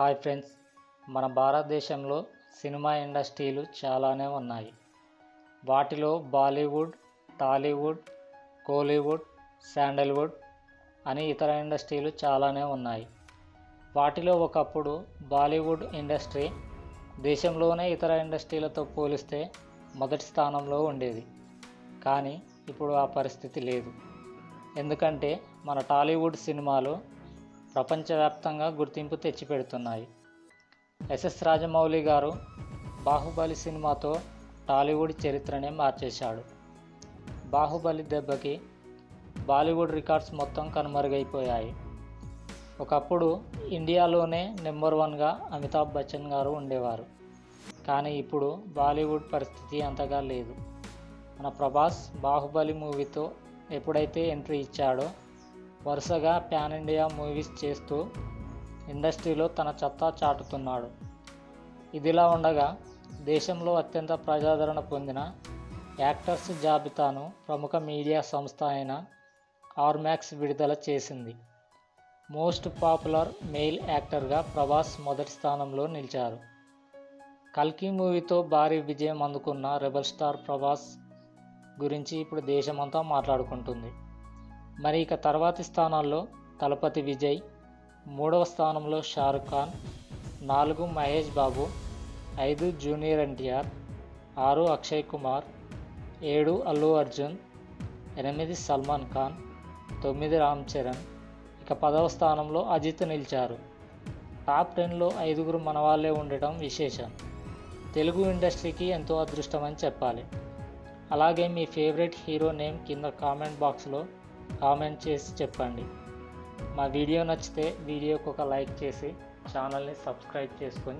Hi friends మన భారతదేశంలో cinema ఇండస్ట్రీలు చాలానే ఉన్నాయి. వాటిలో బాలీవుడ్ టాలీవుడ్ కోలీవుడ్ శాండల్వుడ్ అని ఇతర ఇండస్ట్రీలు చాలానే ఉన్నాయి. వాటిలో ఒకప్పుడు బాలీవుడ్ ఇండస్ట్రీ దేశంలోనే ఇతర ఇండస్ట్రీలతో పోలిస్తే మొదటి స్థానంలో ఉండేది. కానీ ఇప్పుడు ఆ పరిస్థితి లేదు. ఎందుకంటే మన టాలీవుడ్ సినిమాలు ప్రపంచవ్యాప్తంగా గుర్తింపు తెచ్చిపెడుతున్నాయి. ఎస్ఎస్ రాజమౌళి గారు బాహుబలి సినిమాతో టాలీవుడ్ చరిత్రనే మార్చేశాడు. బాహుబలి దెబ్బకి బాలీవుడ్ రికార్డ్స్ మొత్తం కనుమరుగైపోయాయి. ఒకప్పుడు ఇండియాలోనే నెంబర్ వన్గా అమితాబ్ బచ్చన్ గారు ఉండేవారు. కానీ ఇప్పుడు బాలీవుడ్ పరిస్థితి అంతగా లేదు. మన ప్రభాస్ బాహుబలి మూవీతో ఎప్పుడైతే ఎంట్రీ ఇచ్చాడో వరుసగా ప్యాన్ ఇండియా మూవీస్ చేస్తూ ఇండస్ట్రీలో తన సత్తా చాటుతున్నాడు. ఇదిలా ఉండగా దేశంలో అత్యంత ప్రజాదరణ పొందిన యాక్టర్స్ జాబితాను ప్రముఖ మీడియా సంస్థ అయిన ఆర్మాక్స్ విడుదల చేసింది. మోస్ట్ పాపులర్ మెయిల్ యాక్టర్గా ప్రభాస్ మొదటి స్థానంలో నిలిచారు. కల్కి మూవీతో భారీ విజయం అందుకున్న రెబల్ స్టార్ ప్రభాస్ గురించి ఇప్పుడు దేశమంతా మాట్లాడుకుంటుంది. మరి ఇక తర్వాతి స్థానాల్లో తలపతి విజయ్ మూడవ స్థానంలో షారుఖ్ ఖాన్ నాలుగు మహేష్ బాబు ఐదు జూనియర్ ఎన్టీఆర్ ఆరు అక్షయ్ కుమార్ ఏడు అల్లు అర్జున్ ఎనిమిది సల్మాన్ ఖాన్ తొమ్మిది రామ్ చరణ్. ఇక పదవ స్థానంలో అజిత్ నిలిచారు. టాప్ టెన్లో ఐదుగురు మనవాళ్ళే ఉండటం విశేషం. తెలుగు ఇండస్ట్రీకి ఎంతో అదృష్టమని చెప్పాలి. అలాగే మీ ఫేవరెట్ హీరో నేమ్ కింద కామెంట్ బాక్స్లో కామెంట్ చేసి చెప్పండి. మా వీడియో నచ్చితే వీడియోకి ఒక లైక్ చేసి ఛానల్ని సబ్స్క్రైబ్ చేసుకొని